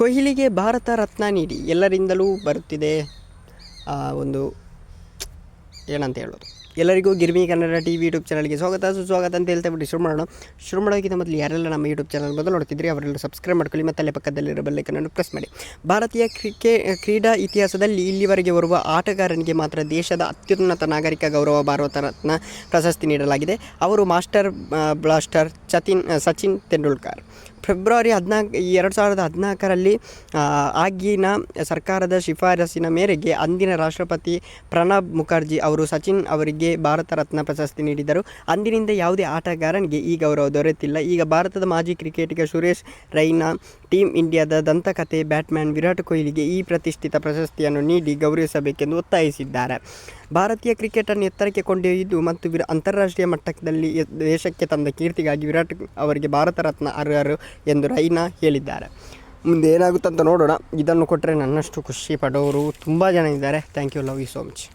ಕೊಹ್ಲಿಗೆ ಭಾರತ ರತ್ನ ನೀಡಿ ಎಲ್ಲರಿಂದಲೂ ಬರುತ್ತಿದೆ ಒಂದು ಏನಂತ ಹೇಳೋದು. ಎಲ್ಲರಿಗೂ Girmi Kannada T V YouTube ಚಾನಲ್ಗೆ ಸ್ವಾಗತ. ಸುಸ್ವಾಗತ ಅಂತ ಹೇಳ್ತಾ ಬಿಟ್ಟು ಶುರು ಮಾಡೋಣ. ಶುರು ಮಾಡೋಕ್ಕಿಂತ ಮೊದಲು ಯಾರೆಲ್ಲ ನಮ್ಮ ಯೂಟ್ಯೂಬ್ ಚಾನಲ್ ಮೊದಲು ನೋಡ್ತಿದ್ರಿ ಅವರೆಲ್ಲ ಸಬ್ಸ್ಕ್ರೈಬ್ ಮಾಡ್ಕೊಳ್ಳಿ ಮತ್ತು ಅಲ್ಲೇ ಪಕ್ಕದಲ್ಲಿರೋ ಬೆಲ್ಲೈಕನನ್ನು ಪ್ರೆಸ್ ಮಾಡಿ. ಭಾರತೀಯ ಕ್ರಿಕೆ, ಕ್ರೀಡಾ ಇತಿಹಾಸದಲ್ಲಿ ಇಲ್ಲಿವರೆಗೆ ಬರುವ ಆಟಗಾರನಿಗೆ ಮಾತ್ರ ದೇಶದ ಅತ್ಯುನ್ನತ ನಾಗರಿಕ ಗೌರವ ಭಾರತ ರತ್ನ ಪ್ರಶಸ್ತಿ ನೀಡಲಾಗಿದೆ. ಅವರು ಮಾಸ್ಟರ್ ಬ್ಲಾಸ್ಟರ್ ಚತಿನ್ ಸಚಿನ್ ತೆಂಡೂಲ್ಕರ್. ಫೆಬ್ರವರಿ ಹದಿನಾಲ್ಕು, ಎರಡು ಸಾವಿರದ ಹದಿನಾಲ್ಕರಲ್ಲಿ ಆಗಿನ ಸರ್ಕಾರದ ಶಿಫಾರಸಿನ ಮೇರೆಗೆ ಅಂದಿನ ರಾಷ್ಟ್ರಪತಿ ಪ್ರಣಬ್ ಮುಖರ್ಜಿ ಅವರು ಸಚಿನ್ ಅವರಿಗೆ ಭಾರತ ರತ್ನ ಪ್ರಶಸ್ತಿ ನೀಡಿದರು. ಅಂದಿನಿಂದ ಯಾವುದೇ ಆಟಗಾರನಿಗೆ ಈ ಗೌರವ ದೊರೆತಿಲ್ಲ. ಈಗ ಭಾರತದ ಮಾಜಿ ಕ್ರಿಕೆಟಿಗ ಸುರೇಶ್ ರೈನಾ ಟೀಮ್ ಇಂಡಿಯಾದ ದಂತಕಥೆ ಬ್ಯಾಟ್ಮ್ಯಾನ್ ವಿರಾಟ್ ಕೊಹ್ಲಿಗೆ ಈ ಪ್ರತಿಷ್ಠಿತ ಪ್ರಶಸ್ತಿಯನ್ನು ನೀಡಿ ಗೌರವಿಸಬೇಕೆಂದು ಒತ್ತಾಯಿಸಿದ್ದಾರೆ. ಭಾರತೀಯ ಕ್ರಿಕೆಟನ್ನು ಎತ್ತರಕ್ಕೆ ಕೊಂಡೊಯ್ದು ಮತ್ತು ವಿರ, ಅಂತಾರಾಷ್ಟ್ರೀಯ ಮಟ್ಟದಲ್ಲಿ ದೇಶಕ್ಕೆ ತಂದ ಕೀರ್ತಿಗಾಗಿ ವಿರಾಟ್ ಅವರಿಗೆ ಭಾರತ ರತ್ನ ಅರ್ಹರು ಎಂದು ರೈನಾ ಹೇಳಿದ್ದಾರೆ. ಮುಂದೆ ಏನಾಗುತ್ತಂತ ನೋಡೋಣ. ಇದನ್ನು ಕೊಟ್ಟರೆ ನನ್ನಷ್ಟು ಖುಷಿ ಪಡೋರು ತುಂಬ ಜನ ಇದ್ದಾರೆ. Thank you love you so much